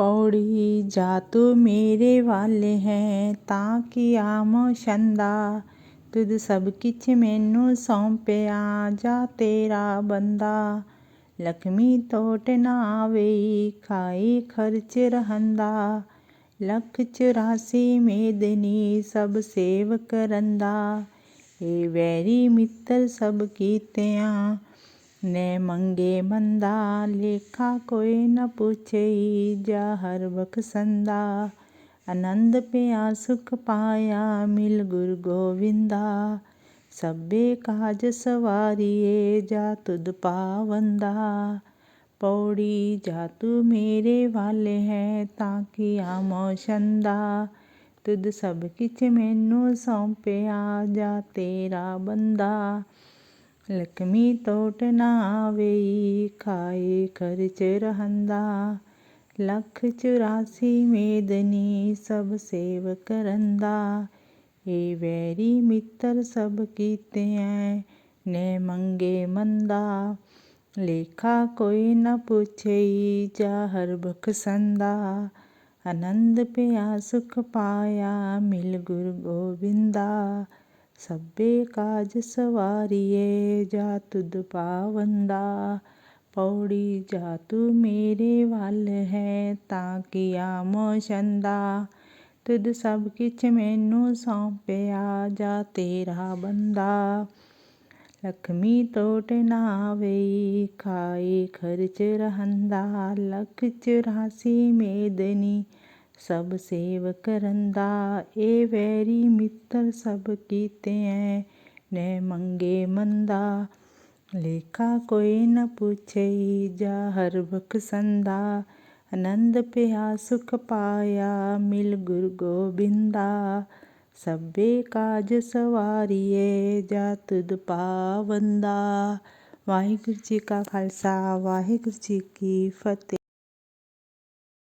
ਪੌੜੀ ਜਾ ਤੂੰ ਮੇਰੇ ਵਾਲੇ ਹੈ ਤਾਂ ਕਿ ਆਮ ਛੰਦਾ। ਤੁਧ ਸਭ ਕਿਛ ਮੈਨੂੰ ਸੌਂਪਿਆ, ਜਾ ਤੇਰਾ ਬੰਦਾ। ਲਖਮੀ ਟੋਟ ਨਾ ਆਵੇ ਖਾਈ ਖਰਚ ਰਹੰਦਾ। ਲੱਖ ਚੁਰਾਸੀ ਮੇਦਨੀ ਸਭ ਸੇਵ ਕਰੰਦਾ ਏ ਵੈਰੀ ਮਿੱਤਰ ਸਭ ਕੀਤਿਆਂ ਨੇ ਮੰਗੇ ਮੰਦਾ, ਲੇਖਾ ਕੋਈ ਨ ਪੁੱਛਈ ਜਾ ਹਰ ਬਖਸ਼ੰਦਾ ਆਨੰਦ ਪਿਆ, ਸੁਖ ਪਾਇਆ, ਮਿਲ ਗੁਰ ਗੋਵਿੰਦਾ। ਸਭੇ ਕਾਜ ਸਵਾਰੀਏ, ਜਾ ਤੁਧ ਪਾਵੰਦਾ। ਪੌੜੀ, ਜਾ ਤੂੰ ਮੇਰੇ ਵਾਲੇ ਹੈ, ਤਾਂ ਕਿ ਆਮੋ ਛੰਦਾ। ਤੁਧ ਸਭ ਕਿਛ ਮੈਨੂੰ ਸੌਂਪਿਆ, ਜਾ ਤੇਰਾ ਬੰਦਾ। ਲਖਮੀ ਟੋਟ ਨਾ ਆਵੇ ਖਾਏ ਖਰਚ ਰਹੰਦਾ ਲੱਖ ਚੁਰਾਸੀ ਮੇਦਨੀ ਸਭ ਸੇਵ ਕਰੰਦਾ ਏ ਵੈਰੀ ਮਿੱਤਰ ਸਭ ਕੀਤਿਆਂ ਨੇ ਮੰਗੇ ਮੰਦਾ ਲੇਖਾ ਕੋਈ ਨ ਪੁੱਛਈ ਜਾ ਹਰ ਬਖਸ਼ੰਦਾ ਆਨੰਦ ਪਿਆ ਸੁਖ ਪਾਇਆ ਮਿਲ ਗੁਰ ਗੋਬਿੰਦਾ ਸਭੇ ਕਾਜ ਸਵਾਰੀਏ, ਜਾ ਤੁਧ ਪਾਵੰਦਾ। ਪੌੜੀ, ਜਾ ਤੂੰ ਮੇਰੇ ਵੱਲ ਹੈ, ਤਾਂ ਕੀ ਆਮੋ ਛੰਦਾ। ਤੁਧ ਸਭ ਕਿਛ ਮੈਨੂੰ ਸੌਂਪਿਆ, ਜਾ ਤੇਰਾ ਬੰਦਾ। ਲਖਮੀ ਟੋਟ ਨਾ ਆਵੇ ਖਾਏ ਖਰਚ ਰਹੰਦਾ। ਲੱਖ ਚੁਰਾਸੀ ਮੇਦਨੀ ਸਭ ਸੇਵ ਕਰੰਦਾ, ਏ ਵੈਰੀ ਮਿੱਤਰ ਸਭ ਕੀਤਿਆਂ ਨੇ ਮੰਗੇ ਮੰਦਾ। ਲੇਖਾ ਕੋਈ ਨ ਪੁੱਛਈ, ਜਾ ਹਰ ਬਖਸ਼ੰਦਾ। ਆਨੰਦ ਪਿਆ, ਸੁਖ ਪਾਇਆ, ਮਿਲ ਗੁਰ ਗੋਬਿੰਦਾ। ਸਭੇ ਕਾਜ ਸਵਾਰੀਏ ਜਾ ਤੁਧ ਪਾਵੰਦਾ। ਵਾਹਿਗੁਰੂ ਜੀ ਕਾ ਖਾਲਸਾ, ਵਾਹਿਗੁਰੂ ਜੀ ਕੀ ਫਤਿਹ।